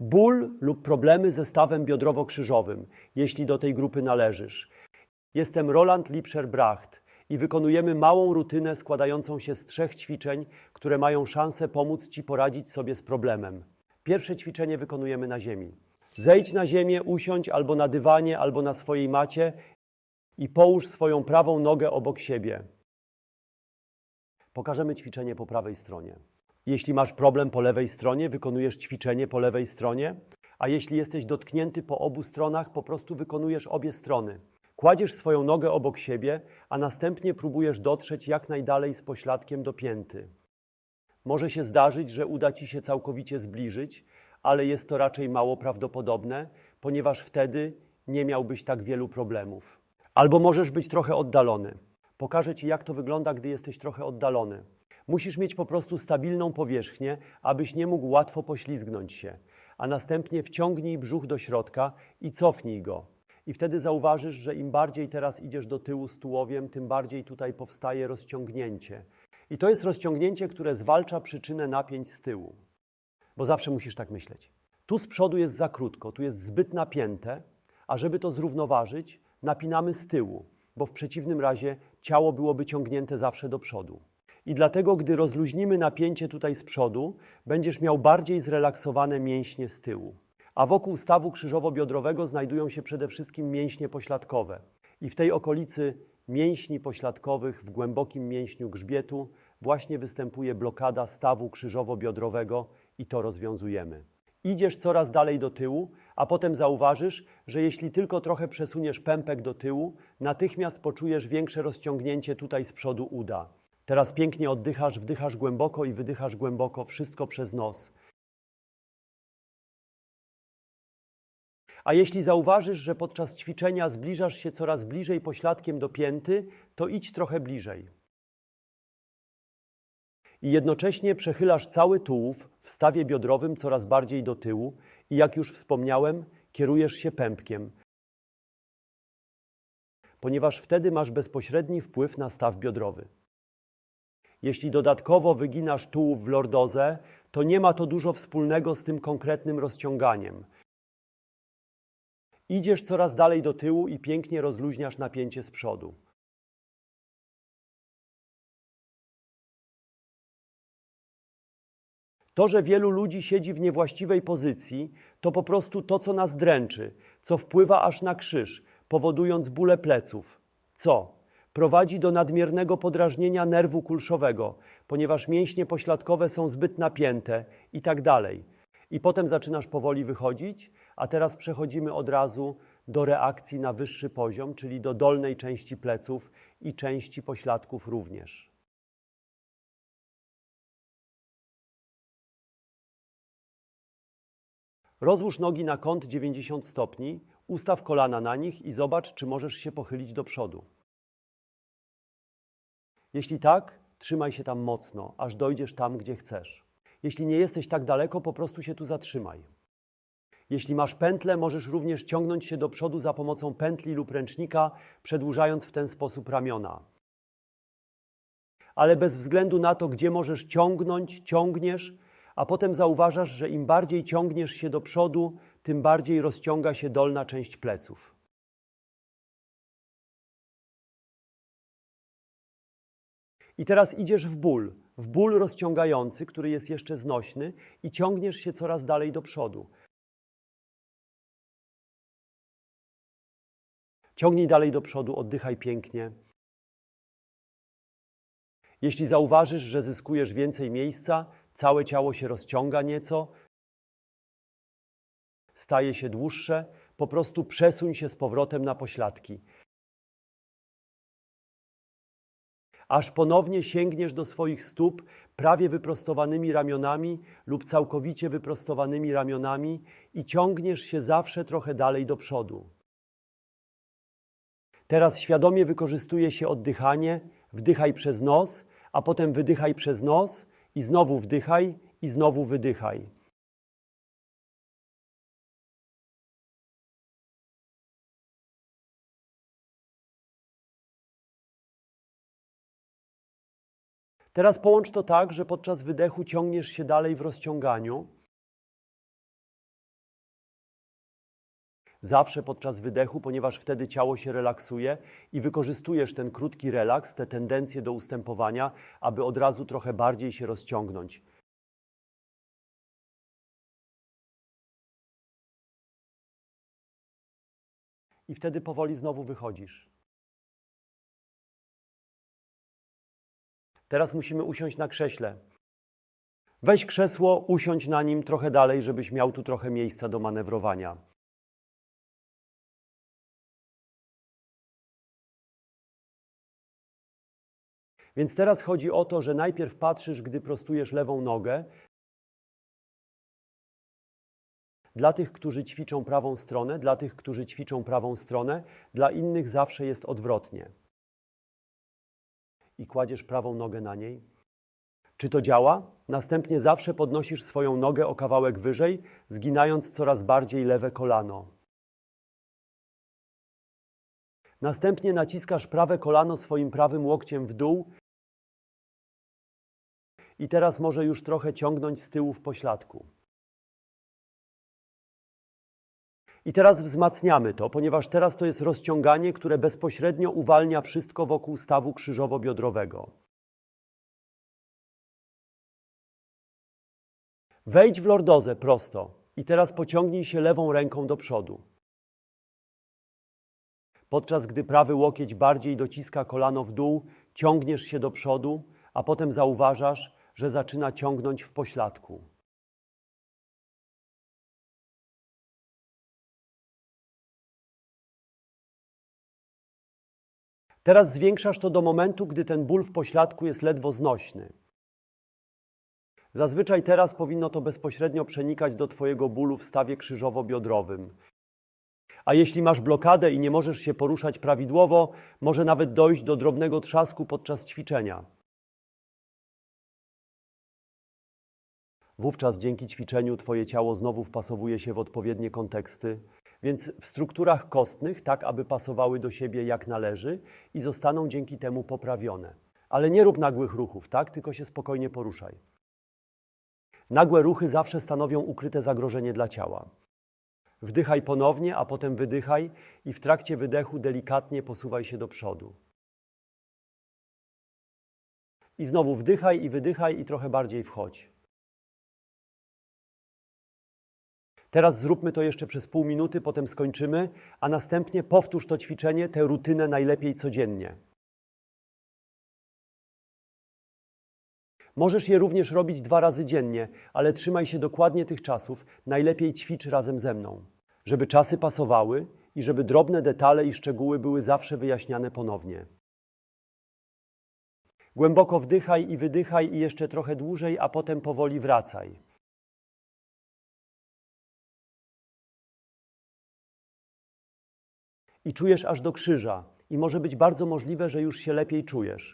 Ból lub problemy ze stawem biodrowo-krzyżowym, jeśli do tej grupy należysz. Jestem Roland Lipscher-Bracht i wykonujemy małą rutynę składającą się z trzech ćwiczeń, które mają szansę pomóc Ci poradzić sobie z problemem. Pierwsze ćwiczenie wykonujemy na ziemi. Zejdź na ziemię, usiądź albo na dywanie, albo na swojej macie i połóż swoją prawą nogę obok siebie. Pokażemy ćwiczenie po prawej stronie. Jeśli masz problem po lewej stronie, wykonujesz ćwiczenie po lewej stronie, a jeśli jesteś dotknięty po obu stronach, po prostu wykonujesz obie strony. Kładziesz swoją nogę obok siebie, a następnie próbujesz dotrzeć jak najdalej z pośladkiem do pięty. Może się zdarzyć, że uda ci się całkowicie zbliżyć, ale jest to raczej mało prawdopodobne, ponieważ wtedy nie miałbyś tak wielu problemów. Albo możesz być trochę oddalony. Pokażę ci, jak to wygląda, gdy jesteś trochę oddalony. Musisz mieć po prostu stabilną powierzchnię, abyś nie mógł łatwo poślizgnąć się, a następnie wciągnij brzuch do środka i cofnij go. I wtedy zauważysz, że im bardziej teraz idziesz do tyłu z tułowiem, tym bardziej tutaj powstaje rozciągnięcie. I to jest rozciągnięcie, które zwalcza przyczynę napięć z tyłu. Bo zawsze musisz tak myśleć. Tu z przodu jest za krótko, tu jest zbyt napięte, a żeby to zrównoważyć, napinamy z tyłu, bo w przeciwnym razie ciało byłoby ciągnięte zawsze do przodu. I dlatego, gdy rozluźnimy napięcie tutaj z przodu, będziesz miał bardziej zrelaksowane mięśnie z tyłu. A wokół stawu krzyżowo-biodrowego znajdują się przede wszystkim mięśnie pośladkowe. I w tej okolicy mięśni pośladkowych, w głębokim mięśniu grzbietu, właśnie występuje blokada stawu krzyżowo-biodrowego i to rozwiązujemy. Idziesz coraz dalej do tyłu, a potem zauważysz, że jeśli tylko trochę przesuniesz pępek do tyłu, natychmiast poczujesz większe rozciągnięcie tutaj z przodu uda. Teraz pięknie oddychasz, wdychasz głęboko i wydychasz głęboko, wszystko przez nos. A jeśli zauważysz, że podczas ćwiczenia zbliżasz się coraz bliżej pośladkiem do pięty, to idź trochę bliżej. I jednocześnie przechylasz cały tułów w stawie biodrowym coraz bardziej do tyłu i jak już wspomniałem, kierujesz się pępkiem, ponieważ wtedy masz bezpośredni wpływ na staw biodrowy. Jeśli dodatkowo wyginasz tułów w lordozę, to nie ma to dużo wspólnego z tym konkretnym rozciąganiem. Idziesz coraz dalej do tyłu i pięknie rozluźniasz napięcie z przodu. To, że wielu ludzi siedzi w niewłaściwej pozycji, to po prostu to, co nas dręczy, co wpływa aż na krzyż, powodując bóle pleców. Co? Prowadzi do nadmiernego podrażnienia nerwu kulszowego, ponieważ mięśnie pośladkowe są zbyt napięte i tak dalej. I potem zaczynasz powoli wychodzić, a teraz przechodzimy od razu do reakcji na wyższy poziom, czyli do dolnej części pleców i części pośladków również. Rozłóż nogi na kąt 90 stopni, ustaw kolana na nich i zobacz, czy możesz się pochylić do przodu. Jeśli tak, trzymaj się tam mocno, aż dojdziesz tam, gdzie chcesz. Jeśli nie jesteś tak daleko, po prostu się tu zatrzymaj. Jeśli masz pętlę, możesz również ciągnąć się do przodu za pomocą pętli lub ręcznika, przedłużając w ten sposób ramiona. Ale bez względu na to, gdzie możesz ciągnąć, ciągniesz, a potem zauważasz, że im bardziej ciągniesz się do przodu, tym bardziej rozciąga się dolna część pleców. I teraz idziesz w ból, w ból rozciągający, który jest jeszcze znośny, i ciągniesz się coraz dalej do przodu. Ciągnij dalej do przodu, oddychaj pięknie. Jeśli zauważysz, że zyskujesz więcej miejsca, całe ciało się rozciąga nieco, staje się dłuższe, po prostu przesuń się z powrotem na pośladki. Aż ponownie sięgniesz do swoich stóp prawie wyprostowanymi ramionami lub całkowicie wyprostowanymi ramionami i ciągniesz się zawsze trochę dalej do przodu. Teraz świadomie wykorzystuje się oddychanie, wdychaj przez nos, a potem wydychaj przez nos i znowu wdychaj i znowu wydychaj. Teraz połącz to tak, że podczas wydechu ciągniesz się dalej w rozciąganiu, zawsze podczas wydechu, ponieważ wtedy ciało się relaksuje i wykorzystujesz ten krótki relaks, te tendencje do ustępowania, aby od razu trochę bardziej się rozciągnąć. I wtedy powoli znowu wychodzisz. Teraz musimy usiąść na krześle. Weź krzesło, usiądź na nim trochę dalej, żebyś miał tu trochę miejsca do manewrowania. Więc teraz chodzi o to, że najpierw patrzysz, gdy prostujesz lewą nogę. Dla tych, którzy ćwiczą prawą stronę, dla tych, którzy ćwiczą prawą stronę, dla innych zawsze jest odwrotnie. I kładziesz prawą nogę na niej. Czy to działa? Następnie zawsze podnosisz swoją nogę o kawałek wyżej, zginając coraz bardziej lewe kolano. Następnie naciskasz prawe kolano swoim prawym łokciem w dół i teraz może już trochę ciągnąć z tyłu w pośladku. I teraz wzmacniamy to, ponieważ teraz to jest rozciąganie, które bezpośrednio uwalnia wszystko wokół stawu krzyżowo-biodrowego. Wejdź w lordozę prosto i teraz pociągnij się lewą ręką do przodu. Podczas gdy prawy łokieć bardziej dociska kolano w dół, ciągniesz się do przodu, a potem zauważasz, że zaczyna ciągnąć w pośladku. Teraz zwiększasz to do momentu, gdy ten ból w pośladku jest ledwo znośny. Zazwyczaj teraz powinno to bezpośrednio przenikać do Twojego bólu w stawie krzyżowo-biodrowym. A jeśli masz blokadę i nie możesz się poruszać prawidłowo, może nawet dojść do drobnego trzasku podczas ćwiczenia. Wówczas dzięki ćwiczeniu Twoje ciało znowu wpasowuje się w odpowiednie konteksty, więc w strukturach kostnych, tak aby pasowały do siebie jak należy i zostaną dzięki temu poprawione. Ale nie rób nagłych ruchów, tak? Tylko się spokojnie poruszaj. Nagłe ruchy zawsze stanowią ukryte zagrożenie dla ciała. Wdychaj ponownie, a potem wydychaj i w trakcie wydechu delikatnie posuwaj się do przodu. I znowu wdychaj i wydychaj i trochę bardziej wchodź. Teraz zróbmy to jeszcze przez pół minuty, potem skończymy, a następnie powtórz to ćwiczenie, tę rutynę najlepiej codziennie. Możesz je również robić dwa razy dziennie, ale trzymaj się dokładnie tych czasów. Najlepiej ćwicz razem ze mną, żeby czasy pasowały i żeby drobne detale i szczegóły były zawsze wyjaśniane ponownie. Głęboko wdychaj i wydychaj i jeszcze trochę dłużej, a potem powoli wracaj. I czujesz aż do krzyża, i może być bardzo możliwe, że już się lepiej czujesz.